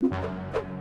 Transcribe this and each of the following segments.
you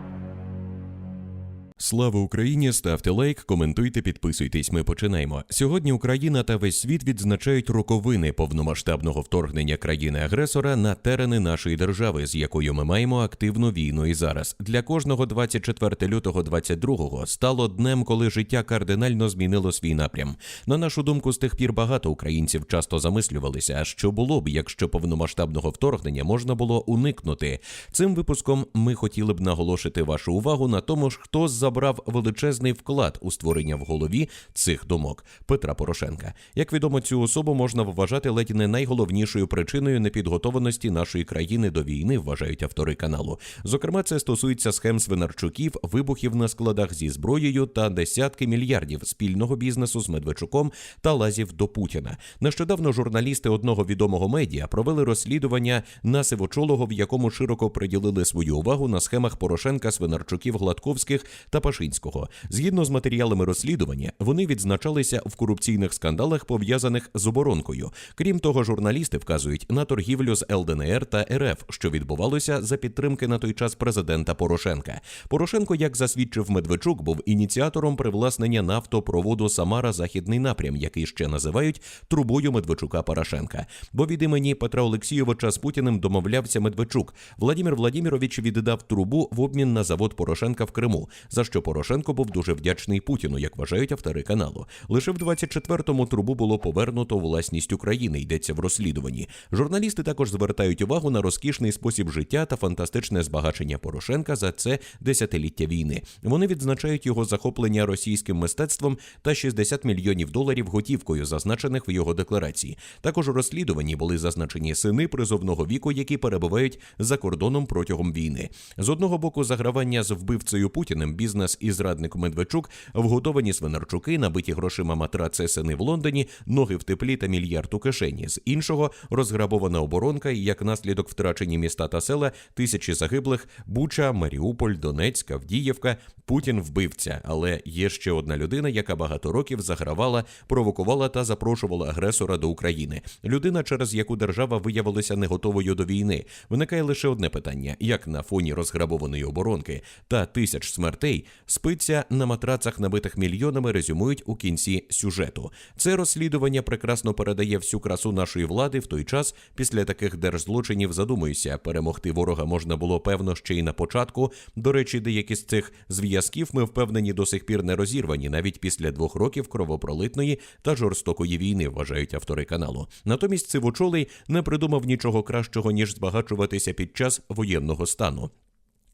Слава Україні! Ставте лайк, коментуйте, підписуйтесь. Ми починаємо. Сьогодні Україна та весь світ відзначають роковини повномасштабного вторгнення країни-агресора на терени нашої держави, з якою ми маємо активну війну і зараз. Для кожного 24 лютого 22-го стало днем, коли життя кардинально змінило свій напрям. На нашу думку, з тих пір багато українців часто замислювалися, а що було б, якщо повномасштабного вторгнення можна було уникнути. Цим випуском ми хотіли б наголошити вашу увагу на тому ж, хто забрав величезний вклад у створення в голові цих думок Петра Порошенка. Як відомо, цю особу можна вважати ледь не найголовнішою причиною непідготованості нашої країни до війни, вважають автори каналу. Зокрема, це стосується схем Свинарчуків, вибухів на складах зі зброєю та десятки мільярдів спільного бізнесу з Медведчуком та лазів до Путіна. Нещодавно журналісти одного відомого медіа провели розслідування на Сивочолого, в якому широко приділили свою увагу на схемах Порошенка, Свинарчуків, Гладковських та Пашинського. Згідно з матеріалами розслідування, вони відзначалися в корупційних скандалах, пов'язаних з оборонкою. Крім того, журналісти вказують на торгівлю з ЛДНР та РФ, що відбувалося за підтримки на той час президента Порошенка. Порошенко, як засвідчив Медведчук, був ініціатором привласнення нафтопроводу Самара Західний напрям, який ще називають трубою Медведчука Порошенка. Бо від імені Петра Олексійовича з Путіним домовлявся Медведчук. Владимир Владимирович віддав трубу в обмін на завод Порошенка в Криму, за що Порошенко був дуже вдячний Путіну, як вважають автори каналу. Лише в 24-му трубу було повернуто власність України. Йдеться в розслідуванні. Журналісти також звертають увагу на розкішний спосіб життя та фантастичне збагачення Порошенка за це десятиліття війни. Вони відзначають його захоплення російським мистецтвом та 60 мільйонів доларів готівкою, зазначених в його декларації. Також у розслідуванні були зазначені сини призовного віку, які перебувають за кордоном протягом війни. З одного боку, загравання з вбивцею Путіним, бізнес і зрадник Медведчук, вгодовані свинарчуки, набиті грошима матраци сини в Лондоні, ноги в теплі та мільярд у кишені. З іншого розграбована оборонка і як наслідок втрачені міста та села, тисячі загиблих, Буча, Маріуполь, Донецьк, Авдіївка. Путін вбивця, але є ще одна людина, яка багато років загравала, провокувала та запрошувала агресора до України. Людина, через яку держава виявилася не готовою до війни. Виникає лише одне питання: як на фоні розграбованої оборонки та тисяч смертей спиться на матрацах, набитих мільйонами, резюмують у кінці сюжету. Це розслідування прекрасно передає всю красу нашої влади в той час. Після таких держзлочинів задумуюся, перемогти ворога можна було певно ще й на початку. До речі, деякі з цих зв'язків ми впевнені до сих пір не розірвані, навіть після двох років кровопролитної та жорстокої війни, вважають автори каналу. Натомість Цивочолий не придумав нічого кращого ніж збагачуватися під час воєнного стану.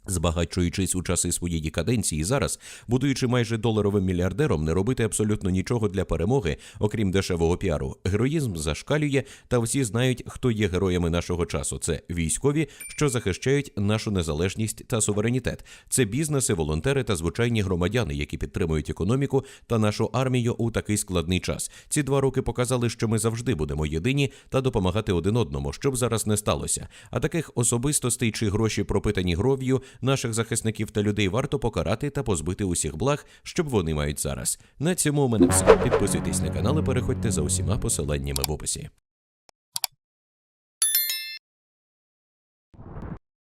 Збагачуючись у часи своєї каденції зараз, будуючи майже доларовим мільярдером, не робити абсолютно нічого для перемоги, окрім дешевого піару. Героїзм зашкалює, та всі знають, хто є героями нашого часу. Це військові, що захищають нашу незалежність та суверенітет. Це бізнеси, волонтери та звичайні громадяни, які підтримують економіку та нашу армію у такий складний час. Ці два роки показали, що ми завжди будемо єдині та допомагати один одному, щоб зараз не сталося. А таких особистостей чи гроші пропитані гров'ю наших захисників та людей варто покарати та позбити усіх благ, щоб вони мають зараз. На цьому у мене все. Підписуйтесь на канал і переходьте за усіма посиланнями в описі.